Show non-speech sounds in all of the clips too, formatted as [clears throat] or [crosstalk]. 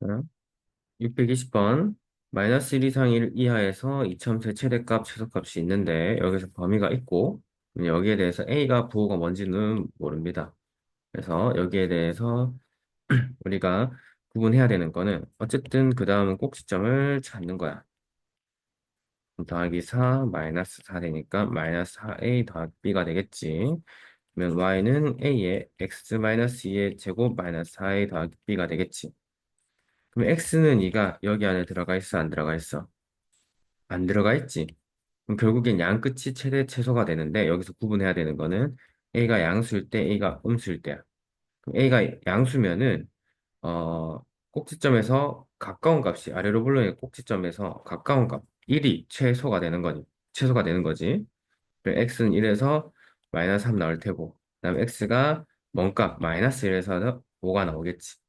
어? 620번. 마이너스 1 이상 1 이하에서 이참수의 최대값, 최소값이 있는데 여기서 범위가 있고 여기에 대해서 A가 부호가 뭔지는 모릅니다. 그래서 여기에 대해서 [clears throat] 우리가 구분해야 되는 거는 어쨌든 그 다음은 꼭지점을 찾는 거야. 더하기 4 마이너스 4 되니까 마이너스 4a 더하기 b가 되겠지. 그러면 y는 a의 x 마이너스 2의 제곱 마이너스 4a 더하기 b가 되겠지. 그럼 x는 2가 여기 안에 들어가 있어 안 들어가 있어? 안 들어가 있지. 그럼 결국엔 양 끝이 최대 최소가 되는데 여기서 구분해야 되는 거는 a가 양수일 때 a가 음수일 때야. 그럼 a가 양수면은 어 꼭지점에서 가까운 값이 아래로 불러있는 꼭지점에서 가까운 값 1이 최소가 되는 거지. 최소가 되는 거지. 그럼 x는 1에서 마이너스 3 나올 테고 그다음 x가 뭔 값? 마이너스 1에서 5가 나오겠지.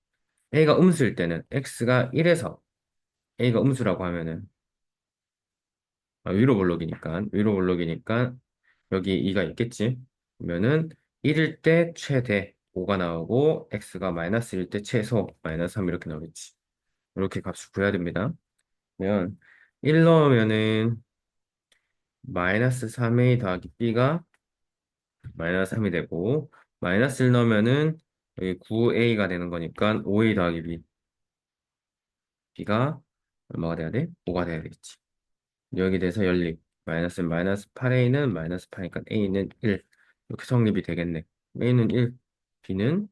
A가 음수일 때는 x가 1에서 a가 음수라고 하면은 아, 위로 볼록이니까 위로 볼록이니까 여기 2가 있겠지. 그러면은 1일 때 최대 5가 나오고 x가 마이너스 1일 때 최소 마이너스 3 이렇게 나오겠지. 이렇게 값을 구해야 됩니다. 그러면 1 넣으면은 마이너스 3a 더하기 b가 마이너스 3이 되고 마이너스 1 넣으면은 여기 9a가 되는 거니까 5a 더하기 b b가 얼마가 돼야 돼? 5가 돼야 되겠지. 여기 대해서 연립 마이너스 마이너스 8a는 마이너스 8이니까 a는 1 이렇게 성립이 되겠네. a는 1 b는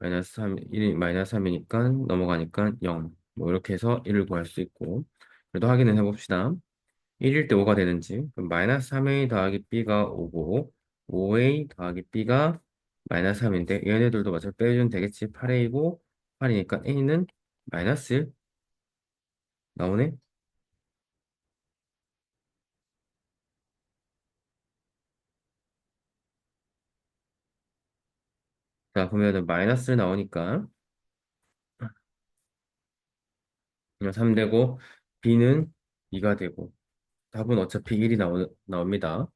마이너스 3 1이 마이너스 3이니까 넘어가니까 0. 뭐 이렇게 해서 1을 구할 수 있고 그래도 확인을 해봅시다. 1일 때 5가 되는지 그럼 마이너스 3a 더하기 b가 5고 5a 더하기 b가 마이너스 3인데 얘네들도 마찬가지로 빼주면 되겠지. 8a고 8이니까 a는 마이너스 1 나오네. 자 보면은 마이너스 1 나오니까 3 되고 b는 2가 되고 답은 어차피 1이 나오, 나옵니다